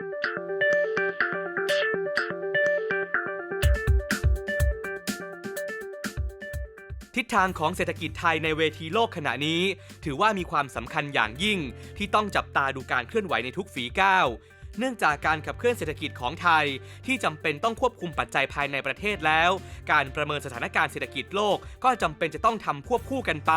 ทิศทางของเศรษฐกิจไทยในเวทีโลกขณะนี้ ถือว่ามีความสำคัญอย่างยิ่ง ที่ต้องจับตาดูการเคลื่อนไหวในทุกฝีก้าวเนื่องจากการขับเคลื่อนเศรษฐกิจของไทย ที่จำเป็นต้องควบคุมปัจจัยภายในประเทศแล้ว การประเมินสถานการณ์เศรษฐกิจโลกก็จำเป็นจะต้องทำควบคู่กันไป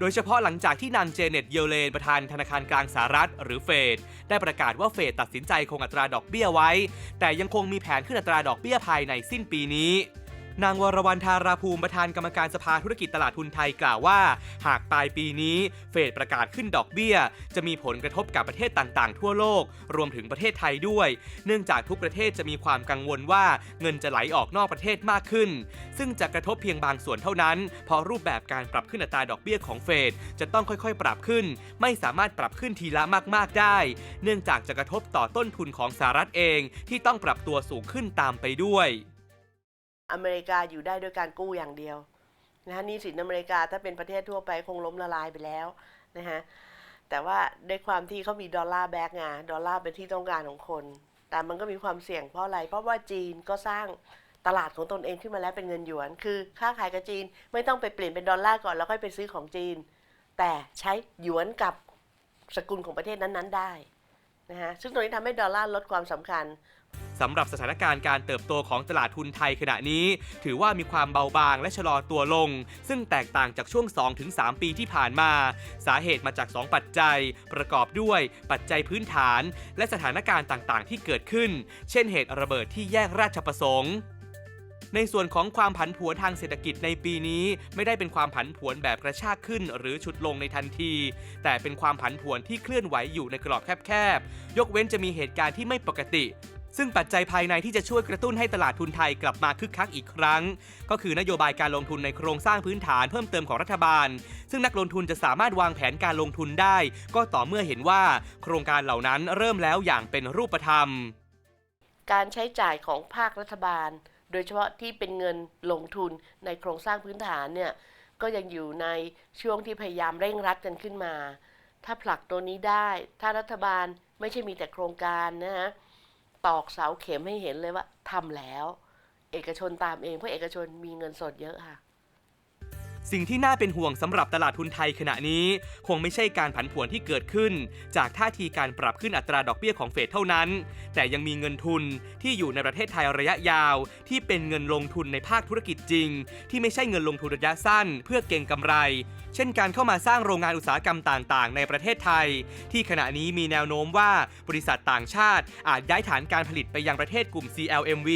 โดยเฉพาะหลังจากที่นางเจเน็ตเยลเลนประธานธนาคารกลางสหรัฐ หรือเฟดได้ประกาศว่าเฟดตัดสินใจคงอัตราดอกเบี้ยไว้ แต่ยังคงมีแผนขึ้นอัตราดอกเบี้ยภายในสิ้นปีนี้ นางวรวรรณธาราภูมิประธานกรรมการสภาธุรกิจตลาดทุนไทยกล่าวว่า หากปลายปีนี้เฟดประกาศขึ้นดอกเบี้ย จะมีผลกระทบกับประเทศต่างๆ ทั่วโลก รวมถึงประเทศไทยด้วย เนื่องจากทุกประเทศจะมีความกังวลว่าเงินจะไหลออกนอกประเทศมากขึ้น ซึ่งจะกระทบเพียงบางส่วนเท่านั้น เพราะรูปแบบการปรับขึ้นอัตราดอกเบี้ยของเฟดจะต้องค่อยๆ ปรับขึ้น ไม่สามารถปรับขึ้นทีละมากๆได้ เนื่องจากจะกระทบต่อต้นทุนของสหรัฐเอง ที่ต้องปรับตัวสูงขึ้นตามไปด้วย อเมริกาอยู่ได้ด้วยการกู้อย่างเดียวนะฮะนี่สินอเมริกาถ้าเป็นประเทศทั่วไปคงล้มละลายไปแล้วนะฮะแต่ว่าด้วยความที่เขามีดอลลาร์แบ็กไงดอลลาร์เป็นที่ต้องการของคน แต่มันก็มีความเสี่ยงเพราะอะไร เพราะว่าจีนก็สร้างตลาดของตนเองขึ้นมาแล้วเป็นเงินหยวน คือค้าขายกับจีนไม่ต้องไปเปลี่ยนเป็นดอลลาร์ก่อนแล้วค่อยไปซื้อของจีน แต่ใช้หยวนกับสกุลของประเทศนั้นๆ ได้นะฮะซึ่งตรงนี้ทำให้ดอลลาร์ลดความสำคัญ สำหรับสถานการณ์การเติบโตของตลาดทุนไทยขณะนี้ ถือว่ามีความเบาบางและชะลอตัวลง ซึ่งแตกต่างจากช่วง 2-3 ปีที่ผ่านมา สาเหตุมาจาก 2 ปัจจัย ประกอบด้วยปัจจัยพื้นฐาน และสถานการณ์ต่างๆ ที่เกิดขึ้น เช่นเหตุระเบิดที่แยกราชประสงค์ในส่วนของความผันผวนทางเศรษฐกิจในปีนี้ ไม่ได้เป็นความผันผวนแบบกระชากขึ้น หรือฉุดลงในทันที แต่เป็นความผันผวนที่เคลื่อนไหวอยู่ในกรอบแคบๆ ยกเว้นจะมีเหตุการณ์ที่ไม่ปกติ ซึ่งปัจจัยภายในที่จะช่วยกระตุ้นให้ตลาดทุนไทยกลับมาคึกคักอีกครั้ง ก็คือนโยบายการลงทุนในโครงสร้างพื้นฐานเพิ่มเติมของรัฐบาล ซึ่งนักลงทุนจะสามารถวางแผนการลงทุนได้ ก็ต่อเมื่อเห็นว่า โครงการเหล่านั้นเริ่มแล้วอย่างเป็นรูปธรรม การใช้จ่ายของภาครัฐบาล โดยเฉพาะที่เป็นเงินลงทุนในโครงสร้างพื้นฐานเนี่ยก็ยังอยู่ในช่วงที่พยายามเร่งรัดกันขึ้นมา ถ้าผลักตัวนี้ได้ ถ้ารัฐบาลไม่ใช่มีแต่โครงการนะฮะ ตอกเสาเข็มให้เห็นเลยว่าทำแล้ว เอกชนตามเองเพราะเอกชนมีเงินสดเยอะค่ะ สิ่งที่น่าเป็นห่วงสำหรับตลาดทุนไทยขณะนี้ คงไม่ใช่การผันผวนที่เกิดขึ้น จากท่าทีการปรับขึ้นอัตราดอกเบี้ยของเฟดเท่านั้น แต่ยังมีเงินทุนที่อยู่ในประเทศไทยระยะยาว ที่เป็นเงินลงทุนในภาคธุรกิจจริง ที่ไม่ใช่เงินลงทุนระยะสั้น เพื่อเก็งกำไร เช่นการเข้ามาสร้างโรงงานอุตสาหกรรมต่างๆ ในประเทศไทย ที่ขณะนี้มีแนวโน้มว่าบริษัทต่างชาติ อาจย้ายฐานการผลิตไปยังประเทศกลุ่ม CLMV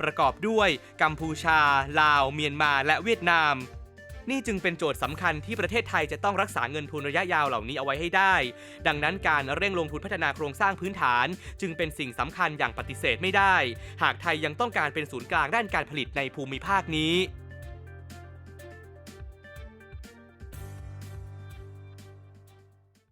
ประกอบด้วยกัมพูชา ลาว เมียนมา และเวียดนาม นี่จึงเป็นโจทย์สำคัญที่ประเทศไทยจะต้องรักษาเงินทุนระยะยาวเหล่านี้เอาไว้ให้ได้ ดังนั้นการเร่งลงทุนพัฒนาโครงสร้างพื้นฐาน จึงเป็นสิ่งสำคัญอย่างปฏิเสธไม่ได้ หากไทยยังต้องการเป็นศูนย์กลางด้านการผลิตในภูมิภาคนี้